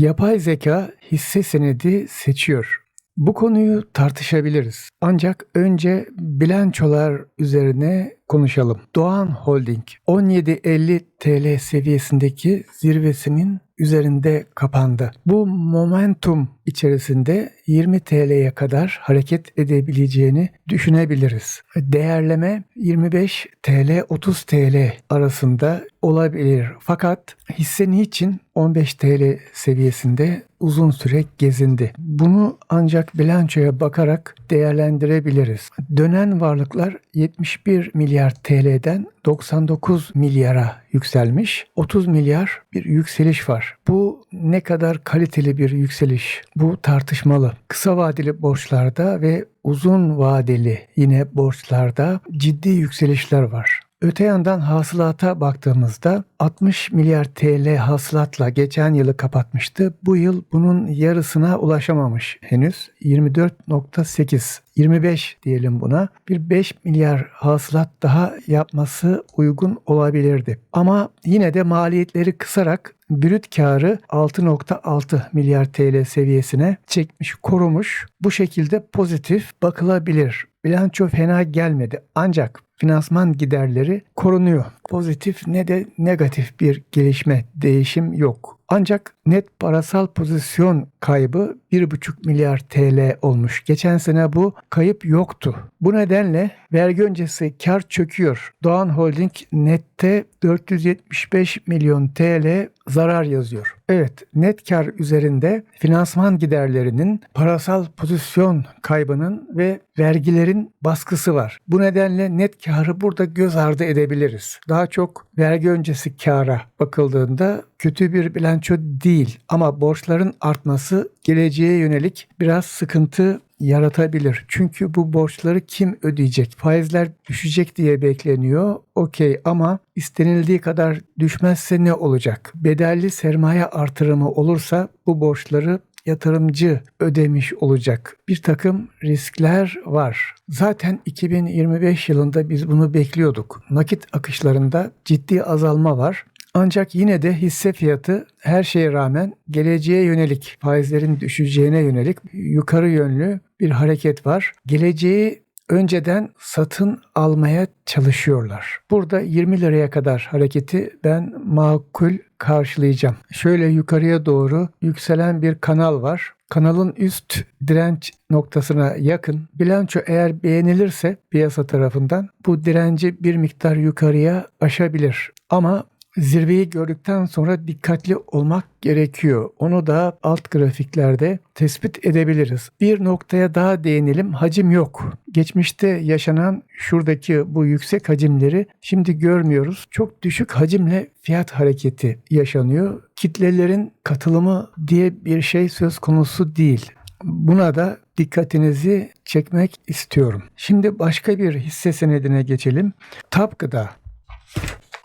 Yapay zeka hisse senedi seçiyor. Bu konuyu tartışabiliriz. Ancak önce bilançolar üzerine konuşalım. Doğan Holding 17.50 TL seviyesindeki zirvesinin üzerinde kapandı. Bu momentum içerisinde 20 TL'ye kadar hareket edebileceğini düşünebiliriz. Değerleme 25 TL 30 TL arasında olabilir. Fakat hisse niçin 15 TL seviyesinde uzun süre gezindi? Bunu ancak bilançoya bakarak değerlendirebiliriz. Dönen varlıklar 71 milyar TL'den 99 milyara yükselmiş. 30 milyar bir yükseliş var. Bu ne kadar kaliteli bir yükseliş? Bu tartışmalı. Kısa vadeli borçlarda ve uzun vadeli yine borçlarda ciddi yükselişler var. Öte yandan hasılata baktığımızda 60 milyar TL hasılatla geçen yılı kapatmıştı. Bu yıl bunun yarısına ulaşamamış henüz. 24.8 25 diyelim buna. Bir 5 milyar hasılat daha yapması uygun olabilirdi. Ama yine de maliyetleri kısarak brüt karı 6.6 milyar TL seviyesine çekmiş, korumuş. Bu şekilde pozitif bakılabilir. Bilanço fena gelmedi ancak finansman giderleri korunuyor. Pozitif ne de negatif bir gelişme, değişim yok. Ancak net parasal pozisyon kaybı 1,5 milyar TL olmuş. Geçen sene bu kayıp yoktu. Bu nedenle vergi öncesi kar çöküyor. Doğan Holding nette 475 milyon TL zarar yazıyor. Evet net kar üzerinde finansman giderlerinin, parasal pozisyon kaybının ve vergilerin baskısı var. Bu nedenle net karı burada göz ardı edebiliriz. Daha çok vergi öncesi kara bakıldığında kötü bir bilanço değil ama borçların artması geleceğe yönelik biraz sıkıntı yaratabilir. Çünkü bu borçları kim ödeyecek? Faizler düşecek diye bekleniyor. Okey ama istenildiği kadar düşmezse ne olacak? Bedelli sermaye artırımı olursa bu borçları yatırımcı ödemiş olacak. Bir takım riskler var. Zaten 2025 yılında biz bunu bekliyorduk. Nakit akışlarında ciddi azalma var. Ancak yine de hisse fiyatı her şeye rağmen geleceğe yönelik, faizlerin düşeceğine yönelik yukarı yönlü bir hareket var. Geleceği önceden satın almaya çalışıyorlar. Burada 20 liraya kadar hareketi ben makul karşılayacağım. Şöyle yukarıya doğru yükselen bir kanal var. Kanalın üst direnç noktasına yakın bilanço eğer beğenilirse piyasa tarafından bu direnci bir miktar yukarıya aşabilir. Ama zirveyi gördükten sonra dikkatli olmak gerekiyor. Onu da alt grafiklerde tespit edebiliriz. Bir noktaya daha değinelim. Hacim yok. Geçmişte yaşanan şuradaki bu yüksek hacimleri şimdi görmüyoruz. Çok düşük hacimle fiyat hareketi yaşanıyor. Kitlelerin katılımı diye bir şey söz konusu değil. Buna da dikkatinizi çekmek istiyorum. Şimdi başka bir hisse senedine geçelim. Tap Gıda.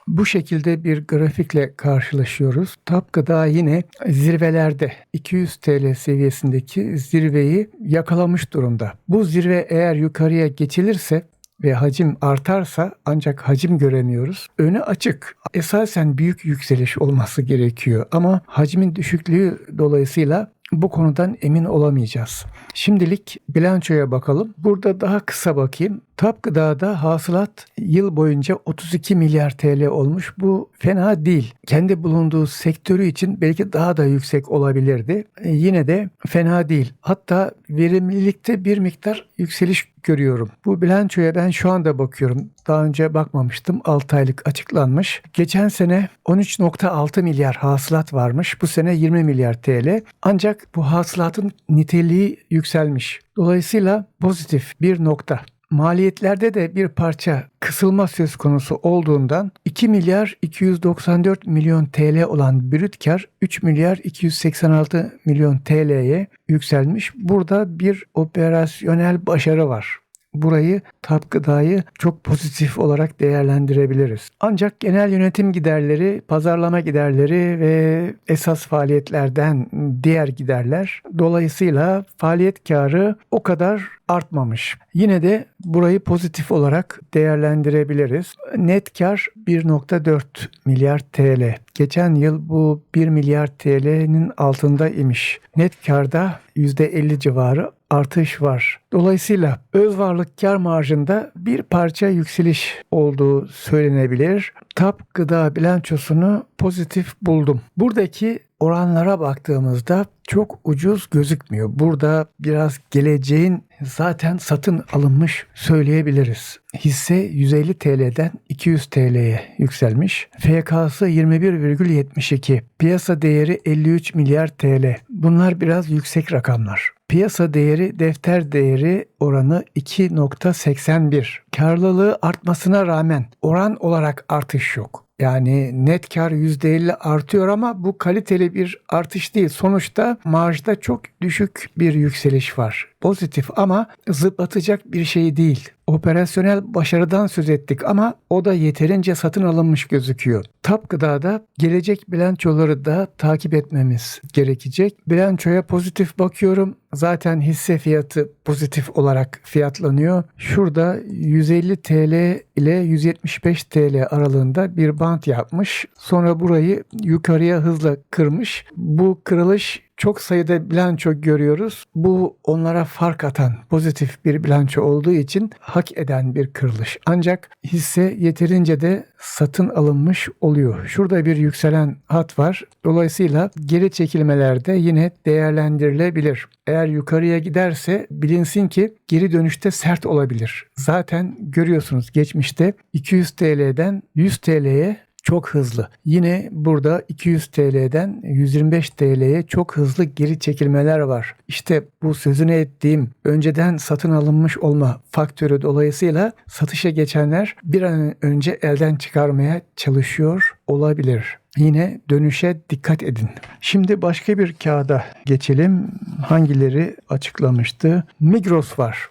Bu şekilde bir grafikle karşılaşıyoruz. TAP Gıda yine zirvelerde 200 TL seviyesindeki zirveyi yakalamış durumda. Bu zirve eğer yukarıya geçilirse ve hacim artarsa ancak hacim göremiyoruz. Önü açık. Esasen büyük yükseliş olması gerekiyor ama hacmin düşüklüğü dolayısıyla bu konudan emin olamayacağız. Şimdilik bilançoya bakalım. Burada daha kısa bakayım. Tap Gıda'da hasılat yıl boyunca 32 milyar TL olmuş. Bu fena değil. Kendi bulunduğu sektörü için belki daha da yüksek olabilirdi. E, yine de fena değil. Hatta verimlilikte bir miktar yükseliş görüyorum. Bu bilançoya ben şu anda bakıyorum. Daha önce bakmamıştım. 6 aylık açıklanmış. Geçen sene 13.6 milyar hasılat varmış. Bu sene 20 milyar TL. Ancak bu hasılatın niteliği yükselmiş. Dolayısıyla pozitif bir nokta. Maliyetlerde de bir parça kısılma söz konusu olduğundan 2 milyar 294 milyon TL olan brüt kar 3 milyar 286 milyon TL'ye yükselmiş. Burada bir operasyonel başarı var burayı tat gıdayı çok pozitif olarak değerlendirebiliriz. Ancak genel yönetim giderleri, pazarlama giderleri ve esas faaliyetlerden diğer giderler dolayısıyla faaliyet karı o kadar artmamış. Yine de burayı pozitif olarak değerlendirebiliriz. Net kar 1.4 milyar TL. Geçen yıl bu 1 milyar TL'nin altında imiş. Net karda %50 civarı artış var. Dolayısıyla öz varlık kar marjında bir parça yükseliş olduğu söylenebilir. TAP gıda bilançosunu pozitif buldum. Buradaki oranlara baktığımızda çok ucuz gözükmüyor. Burada biraz geleceğin zaten satın alınmış söyleyebiliriz. Hisse 150 TL'den 200 TL'ye yükselmiş. FK'sı 21,72. Piyasa değeri 53 milyar TL. Bunlar biraz yüksek rakamlar. Piyasa değeri defter değeri oranı 2.81. Karlılığı artmasına rağmen oran olarak artış yok. Yani net kar %50 artıyor ama bu kaliteli bir artış değil. Sonuçta marjda çok düşük bir yükseliş var. Pozitif ama zıplatacak bir şey değil. Operasyonel başarıdan söz ettik ama o da yeterince satın alınmış gözüküyor. Tap Gıda'da gelecek bilançoları da takip etmemiz gerekecek. Bilançoya pozitif bakıyorum. Zaten hisse fiyatı pozitif olarak fiyatlanıyor. Şurada 150 TL ile 175 TL aralığında bir bant yapmış. Sonra burayı yukarıya hızla kırmış. Bu kırılış çok sayıda bilanço görüyoruz. Bu onlara fark atan pozitif bir bilanço olduğu için hak eden bir kırılış. Ancak hisse yeterince de satın alınmış oluyor. Şurada bir yükselen hat var. Dolayısıyla geri çekilmelerde yine değerlendirilebilir. Eğer yukarıya giderse bilinsin ki geri dönüşte sert olabilir. Zaten görüyorsunuz geçmişte 200 TL'den 100 TL'ye çok hızlı. Yine burada 200 TL'den 125 TL'ye çok hızlı geri çekilmeler var. İşte bu sözünü ettiğim önceden satın alınmış olma faktörü dolayısıyla satışa geçenler bir an önce elden çıkarmaya çalışıyor olabilir. Yine dönüşe dikkat edin. Şimdi başka bir kağıda geçelim. Hangileri açıklamıştı? Migros var.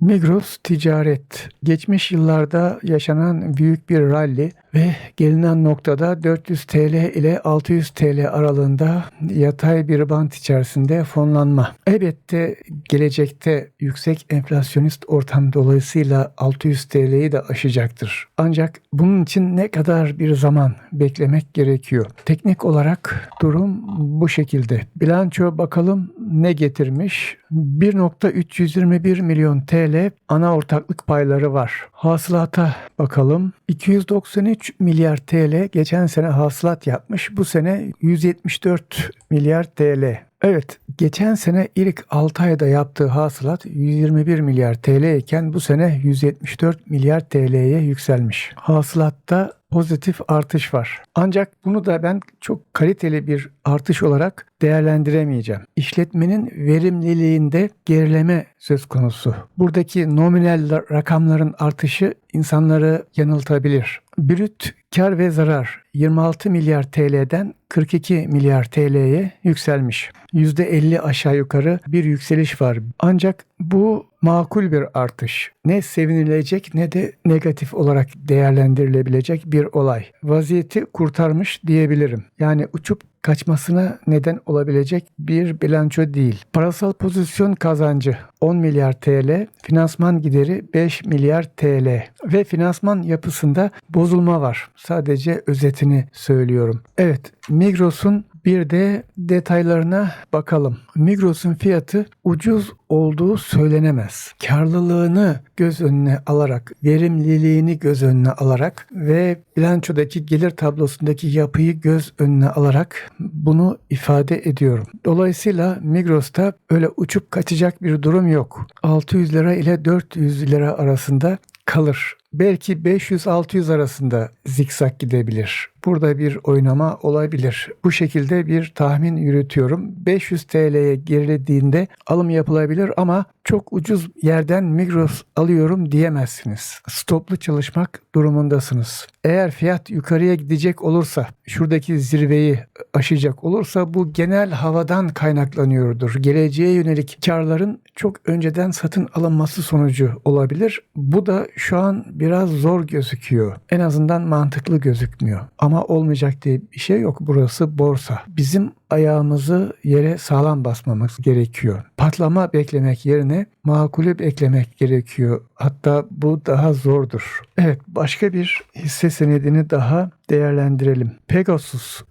Migros Ticaret geçmiş yıllarda yaşanan büyük bir rally ve gelinen noktada 400 TL ile 600 TL aralığında yatay bir bant içerisinde fonlanma. Elbette gelecekte yüksek enflasyonist ortam dolayısıyla 600 TL'yi de aşacaktır. Ancak bunun için ne kadar bir zaman beklemek gerekiyor? Teknik olarak durum bu şekilde. Bilanço bakalım ne getirmiş? 1.321 milyon TL ana ortaklık payları var. Hasılata bakalım. 293 milyar TL geçen sene hasılat yapmış. Bu sene 174 milyar TL. Evet, geçen sene ilk 6 ayda yaptığı hasılat 121 milyar TL iken bu sene 174 milyar TL'ye yükselmiş. Hasılatta pozitif artış var. Ancak bunu da ben çok kaliteli bir artış olarak değerlendiremeyeceğim. İşletmenin verimliliğinde gerileme söz konusu. Buradaki nominal rakamların artışı insanları yanıltabilir. Brüt kar ve zarar 26 milyar TL'den 42 milyar TL'ye yükselmiş. %50 aşağı yukarı bir yükseliş var. Ancak bu makul bir artış. Ne sevinilecek ne de negatif olarak değerlendirilebilecek bir olay. Vaziyeti kurtarmış diyebilirim. Yani uçup kaçmasına neden olabilecek bir bilanço değil. Parasal pozisyon kazancı 10 milyar TL, finansman gideri 5 milyar TL ve finansman yapısında bozulma var. Sadece özetini söylüyorum. Evet, Migros'un bir de detaylarına bakalım. Migros'un fiyatı ucuz olduğu söylenemez. Karlılığını göz önüne alarak, verimliliğini göz önüne alarak ve bilançodaki gelir tablosundaki yapıyı göz önüne alarak bunu ifade ediyorum. Dolayısıyla Migros'ta öyle uçup kaçacak bir durum yok. 600 lira ile 400 lira arasında kalır. Belki 500-600 arasında zikzak gidebilir. Burada bir oynama olabilir. Bu şekilde bir tahmin yürütüyorum. 500 TL'ye gerilediğinde alım yapılabilir ama çok ucuz yerden Migros alıyorum diyemezsiniz. Stoplu çalışmak durumundasınız. Eğer fiyat yukarıya gidecek olursa, şuradaki zirveyi aşacak olursa bu genel havadan kaynaklanıyordur. Geleceğe yönelik karların çok önceden satın alınması sonucu olabilir. Bu da şu an biraz zor gözüküyor. En azından mantıklı gözükmüyor. ama olmayacak diye bir şey yok. Burası borsa. Bizim ayağımızı yere sağlam basmamız gerekiyor. Patlama beklemek yerine makulü beklemek gerekiyor. Hatta bu daha zordur. Evet başka bir hisse senedini daha değerlendirelim. Pegasus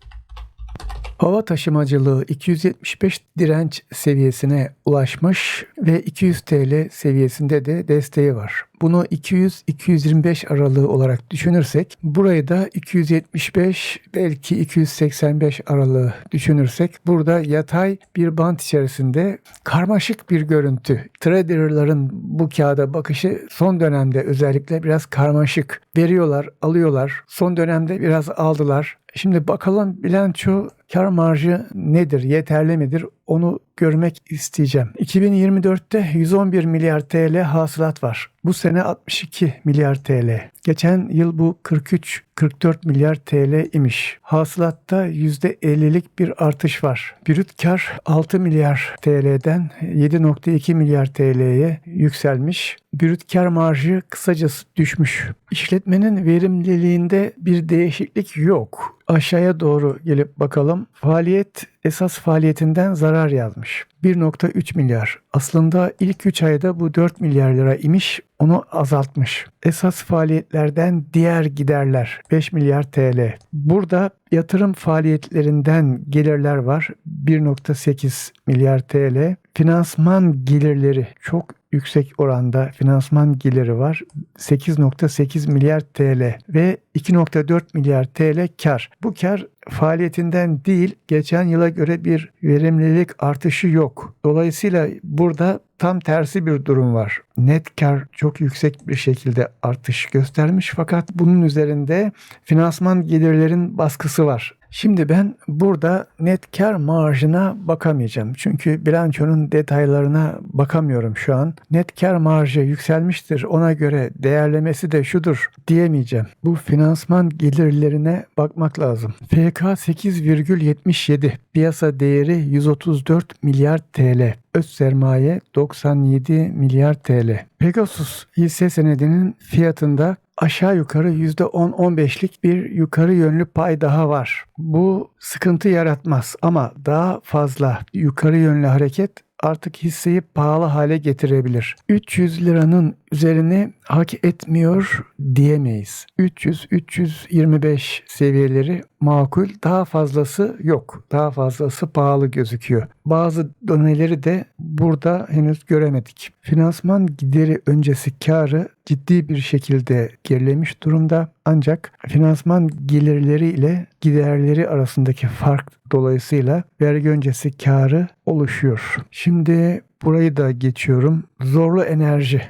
Hava taşımacılığı 275 direnç seviyesine ulaşmış ve 200 TL seviyesinde de desteği var. Bunu 200-225 aralığı olarak düşünürsek burayı da 275 belki 285 aralığı düşünürsek burada yatay bir bant içerisinde karmaşık bir görüntü. Traderların bu kağıda bakışı son dönemde özellikle biraz karmaşık. Veriyorlar, alıyorlar. Son dönemde biraz aldılar. Şimdi bakalım bilanço kar marjı nedir, yeterli midir onu görmek isteyeceğim. 2024'te 111 milyar TL hasılat var. Bu sene 62 milyar TL. Geçen yıl bu 43-44 milyar TL imiş. Hasılatta %50'lik bir artış var. Brüt kar 6 milyar TL'den 7.2 milyar TL'ye yükselmiş. Brüt kar marjı kısacası düşmüş. İşletmenin verimliliğinde bir değişiklik yok. Aşağıya doğru gelip bakalım. Faaliyet esas faaliyetinden zarar yazmış. 1.3 milyar. Aslında ilk 3 ayda bu 4 milyar lira imiş, onu azaltmış. Esas faaliyetlerden diğer giderler 5 milyar TL. Burada yatırım faaliyetlerinden gelirler var 1.8 milyar TL. Finansman gelirleri çok yüksek oranda finansman geliri var. 8.8 milyar TL ve 2.4 milyar TL kar. Bu kar faaliyetinden değil geçen yıla göre bir verimlilik artışı yok. Dolayısıyla burada tam tersi bir durum var. Net kar çok yüksek bir şekilde artış göstermiş fakat bunun üzerinde finansman gelirlerin baskısı var. Şimdi ben burada net kar marjına bakamayacağım. Çünkü bilançonun detaylarına bakamıyorum şu an. Net kar marjı yükselmiştir ona göre değerlemesi de şudur diyemeyeceğim. Bu finansman gelirlerine bakmak lazım. FK 8,77 piyasa değeri 134 milyar TL. Öz sermaye 97 milyar TL. Pegasus hisse senedinin fiyatında aşağı yukarı %10-15'lik bir yukarı yönlü pay daha var. Bu sıkıntı yaratmaz ama daha fazla yukarı yönlü hareket artık hisseyi pahalı hale getirebilir. 300 liranın üzerini hak etmiyor diyemeyiz. 300-325 seviyeleri makul. Daha fazlası yok. Daha fazlası pahalı gözüküyor. Bazı doneleri de burada henüz göremedik. Finansman gideri öncesi karı ciddi bir şekilde gerilemiş durumda. Ancak finansman gelirleri ile giderleri arasındaki fark dolayısıyla vergi öncesi karı oluşuyor. Şimdi burayı da geçiyorum. Zorlu enerji.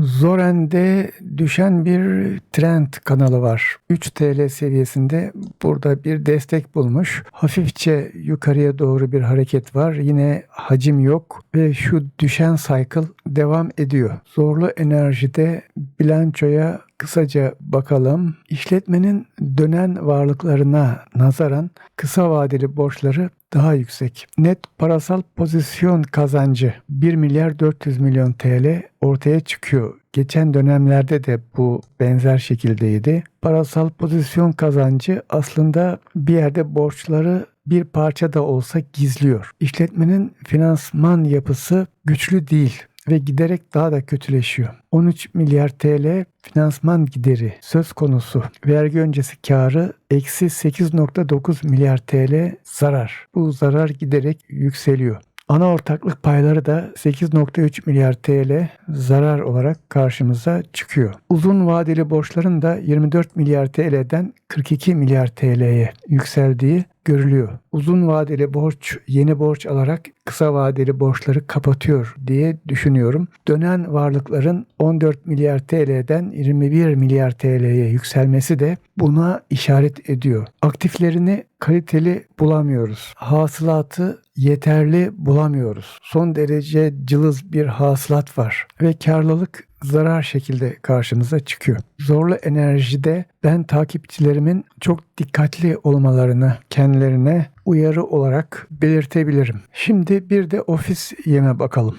Zoren'de düşen bir trend kanalı var. 3 TL seviyesinde burada bir destek bulmuş. Hafifçe yukarıya doğru bir hareket var. Yine hacim yok ve şu düşen cycle devam ediyor. Zorlu enerjide bilançoya kısaca bakalım. İşletmenin dönen varlıklarına nazaran kısa vadeli borçları daha yüksek. Net parasal pozisyon kazancı 1 milyar 400 milyon TL ortaya çıkıyor. Geçen dönemlerde de bu benzer şekildeydi. Parasal pozisyon kazancı aslında bir yerde borçları bir parça da olsa gizliyor. İşletmenin finansman yapısı güçlü değil ve giderek daha da kötüleşiyor. 13 milyar TL finansman gideri söz konusu. Vergi öncesi karı eksi 8.9 milyar TL zarar. Bu zarar giderek yükseliyor. Ana ortaklık payları da 8.3 milyar TL zarar olarak karşımıza çıkıyor. Uzun vadeli borçların da 24 milyar TL'den 42 milyar TL'ye yükseldiği görülüyor. Uzun vadeli borç yeni borç alarak kısa vadeli borçları kapatıyor diye düşünüyorum. Dönen varlıkların 14 milyar TL'den 21 milyar TL'ye yükselmesi de buna işaret ediyor. Aktiflerini kaliteli bulamıyoruz. Hasılatı yeterli bulamıyoruz. Son derece cılız bir hasılat var ve karlılık zarar şekilde karşımıza çıkıyor. Zorlu enerjide ben takipçilerimin çok dikkatli olmalarını kendilerine uyarı olarak belirtebilirim. Şimdi bir de ofis yeme bakalım.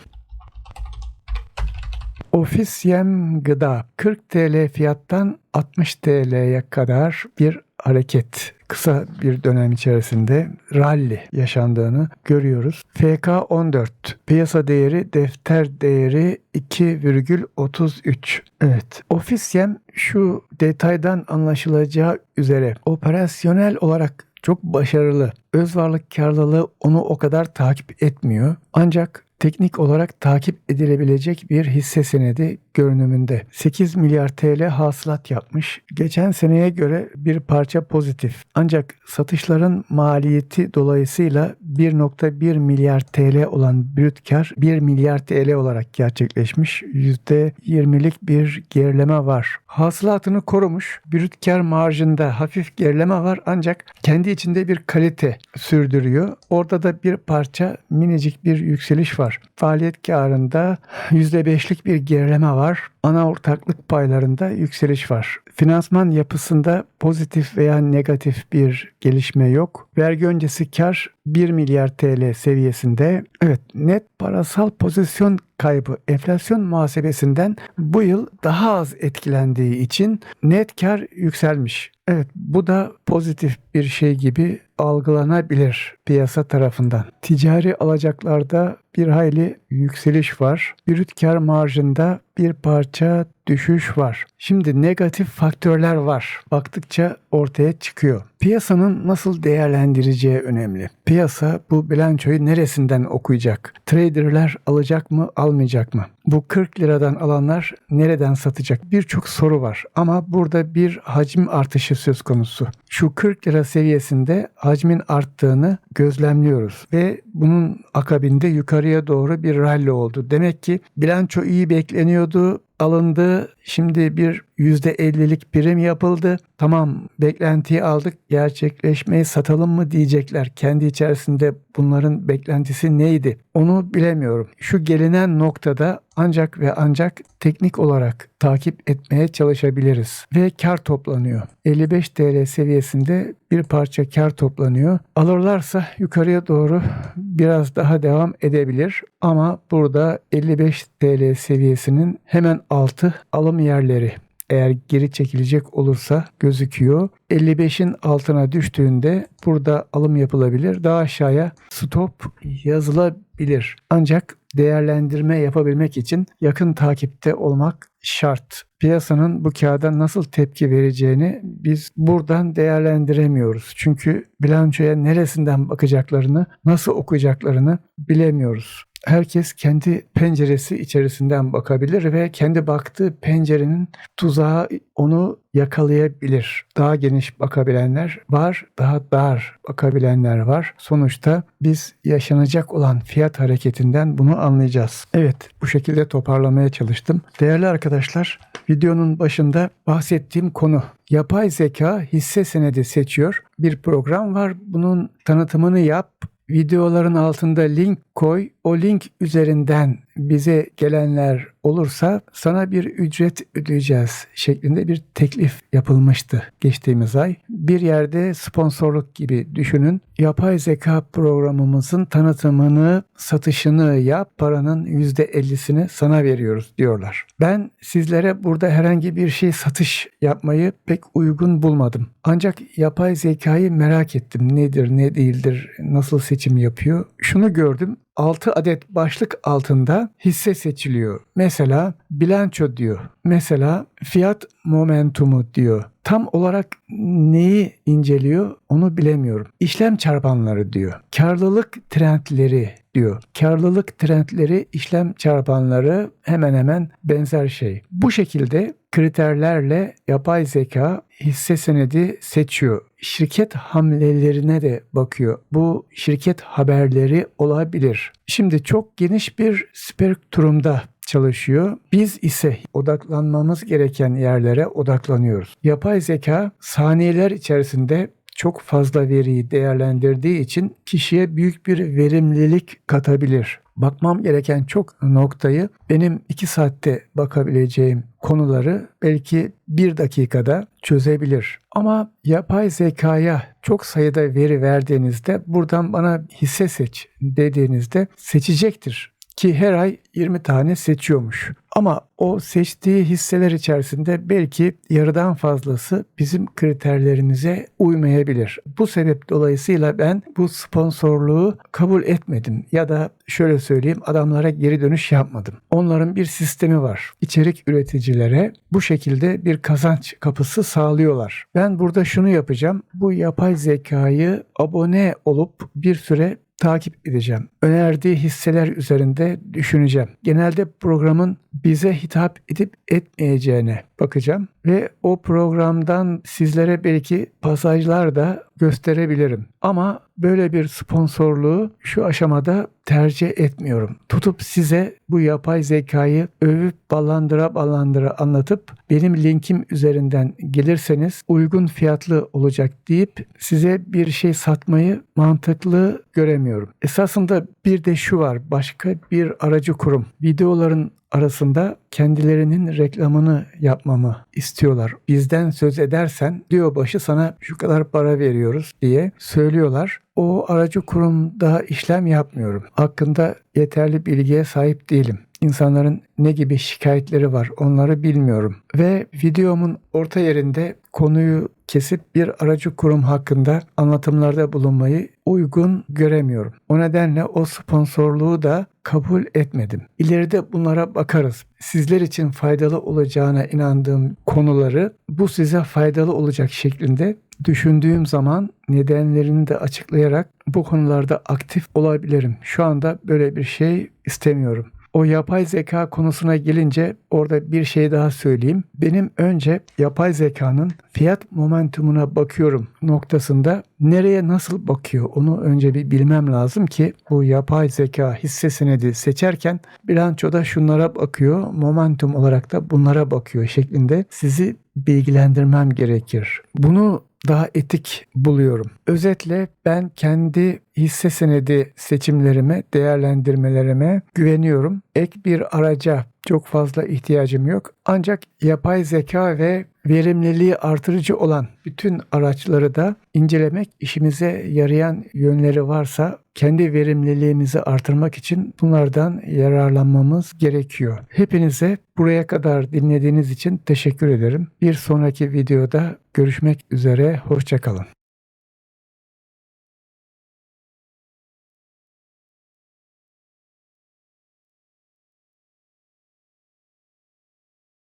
Ofis Yem Gıda 40 TL fiyattan 60 TL'ye kadar bir hareket kısa bir dönem içerisinde rally yaşandığını görüyoruz. FK14 piyasa değeri defter değeri 2,33. Evet. Ofis Yem şu detaydan anlaşılacağı üzere operasyonel olarak çok başarılı. Öz varlık karlılığı onu o kadar takip etmiyor. Ancak teknik olarak takip edilebilecek bir hisse senedi görünümünde. 8 milyar TL hasılat yapmış. Geçen seneye göre bir parça pozitif. Ancak satışların maliyeti dolayısıyla 1.1 milyar TL olan brüt kar 1 milyar TL olarak gerçekleşmiş. %20'lik bir gerileme var. Hasılatını korumuş. Brüt kar marjında hafif gerileme var ancak kendi içinde bir kalite sürdürüyor. Orada da bir parça minicik bir yükseliş var. Faaliyet karında %5'lik bir gerileme var var. Ana ortaklık paylarında yükseliş var. Finansman yapısında pozitif veya negatif bir gelişme yok. Vergi öncesi kar 1 milyar TL seviyesinde. Evet net parasal pozisyon kaybı enflasyon muhasebesinden bu yıl daha az etkilendiği için net kar yükselmiş. Evet bu da pozitif bir şey gibi algılanabilir piyasa tarafından. Ticari alacaklarda bir hayli yükseliş var. Brüt kar marjında bir parça düşüş var. Şimdi negatif faktörler var. Baktıkça ortaya çıkıyor. Piyasanın nasıl değerlendireceği önemli. Piyasa bu bilançoyu neresinden okuyacak? Traderler alacak mı, almayacak mı? Bu 40 liradan alanlar nereden satacak? Birçok soru var ama burada bir hacim artışı söz konusu. Şu 40 lira seviyesinde hacmin arttığını gözlemliyoruz ve bunun akabinde yukarıya doğru bir rally oldu. Demek ki bilanço iyi bekleniyordu alındı. Şimdi bir %50'lik prim yapıldı. Tamam beklentiyi aldık gerçekleşmeyi satalım mı diyecekler. Kendi içerisinde bunların beklentisi neydi? Onu bilemiyorum. Şu gelinen noktada ancak ve ancak teknik olarak takip etmeye çalışabiliriz. Ve kar toplanıyor. 55 TL seviyesinde bir parça kar toplanıyor. Alırlarsa yukarıya doğru biraz daha devam edebilir. Ama burada 55 TL seviyesinin hemen altı alım yerleri eğer geri çekilecek olursa gözüküyor. 55'in altına düştüğünde burada alım yapılabilir. Daha aşağıya stop yazılabilir. Ancak değerlendirme yapabilmek için yakın takipte olmak şart. Piyasanın bu kağıda nasıl tepki vereceğini biz buradan değerlendiremiyoruz. Çünkü bilançoya neresinden bakacaklarını, nasıl okuyacaklarını bilemiyoruz herkes kendi penceresi içerisinden bakabilir ve kendi baktığı pencerenin tuzağı onu yakalayabilir. Daha geniş bakabilenler var, daha dar bakabilenler var. Sonuçta biz yaşanacak olan fiyat hareketinden bunu anlayacağız. Evet, bu şekilde toparlamaya çalıştım. Değerli arkadaşlar, videonun başında bahsettiğim konu yapay zeka hisse senedi seçiyor. Bir program var. Bunun tanıtımını yap, videoların altında link koy. O link üzerinden bize gelenler olursa sana bir ücret ödeyeceğiz şeklinde bir teklif yapılmıştı geçtiğimiz ay. Bir yerde sponsorluk gibi düşünün. Yapay zeka programımızın tanıtımını, satışını yap, paranın %50'sini sana veriyoruz diyorlar. Ben sizlere burada herhangi bir şey satış yapmayı pek uygun bulmadım. Ancak yapay zekayı merak ettim. Nedir, ne değildir, nasıl seçim yapıyor? Şunu gördüm. 6 adet başlık altında hisse seçiliyor. Mesela bilanço diyor. Mesela fiyat momentumu diyor. Tam olarak neyi inceliyor onu bilemiyorum. İşlem çarpanları diyor. Karlılık trendleri diyor. Karlılık trendleri, işlem çarpanları hemen hemen benzer şey. Bu şekilde kriterlerle yapay zeka hisse senedi seçiyor. Şirket hamlelerine de bakıyor. Bu şirket haberleri olabilir. Şimdi çok geniş bir spektrumda çalışıyor. Biz ise odaklanmamız gereken yerlere odaklanıyoruz. Yapay zeka saniyeler içerisinde çok fazla veriyi değerlendirdiği için kişiye büyük bir verimlilik katabilir. Bakmam gereken çok noktayı benim iki saatte bakabileceğim konuları belki bir dakikada çözebilir. Ama yapay zekaya çok sayıda veri verdiğinizde buradan bana hisse seç dediğinizde seçecektir ki her ay 20 tane seçiyormuş. Ama o seçtiği hisseler içerisinde belki yarıdan fazlası bizim kriterlerimize uymayabilir. Bu sebep dolayısıyla ben bu sponsorluğu kabul etmedim ya da şöyle söyleyeyim adamlara geri dönüş yapmadım. Onların bir sistemi var. İçerik üreticilere bu şekilde bir kazanç kapısı sağlıyorlar. Ben burada şunu yapacağım. Bu yapay zekayı abone olup bir süre takip edeceğim. Önerdiği hisseler üzerinde düşüneceğim. Genelde programın bize hitap edip etmeyeceğine bakacağım ve o programdan sizlere belki pasajlar da gösterebilirim. Ama böyle bir sponsorluğu şu aşamada tercih etmiyorum. Tutup size bu yapay zekayı övüp ballandıra ballandıra anlatıp benim linkim üzerinden gelirseniz uygun fiyatlı olacak deyip size bir şey satmayı mantıklı göremiyorum. Esasında bir de şu var. Başka bir aracı kurum. Videoların arasında kendilerinin reklamını yapmamı istiyorlar. Bizden söz edersen diyor başı sana şu kadar para veriyoruz diye söylüyorlar. O aracı kurumda işlem yapmıyorum. Hakkında yeterli bilgiye sahip değilim. İnsanların ne gibi şikayetleri var onları bilmiyorum. Ve videomun orta yerinde konuyu kesip bir aracı kurum hakkında anlatımlarda bulunmayı uygun göremiyorum. O nedenle o sponsorluğu da kabul etmedim. İleride bunlara bakarız. Sizler için faydalı olacağına inandığım konuları bu size faydalı olacak şeklinde düşündüğüm zaman nedenlerini de açıklayarak bu konularda aktif olabilirim. Şu anda böyle bir şey istemiyorum. O yapay zeka konusuna gelince orada bir şey daha söyleyeyim. Benim önce yapay zekanın fiyat momentumuna bakıyorum noktasında nereye nasıl bakıyor onu önce bir bilmem lazım ki bu yapay zeka hisse senedi seçerken bilançoda şunlara bakıyor, momentum olarak da bunlara bakıyor şeklinde sizi bilgilendirmem gerekir. Bunu daha etik buluyorum. Özetle ben kendi hisse senedi seçimlerime, değerlendirmelerime güveniyorum. Ek bir araca çok fazla ihtiyacım yok. Ancak yapay zeka ve verimliliği artırıcı olan bütün araçları da incelemek işimize yarayan yönleri varsa kendi verimliliğimizi artırmak için bunlardan yararlanmamız gerekiyor. Hepinize buraya kadar dinlediğiniz için teşekkür ederim. Bir sonraki videoda görüşmek üzere. Hoşçakalın.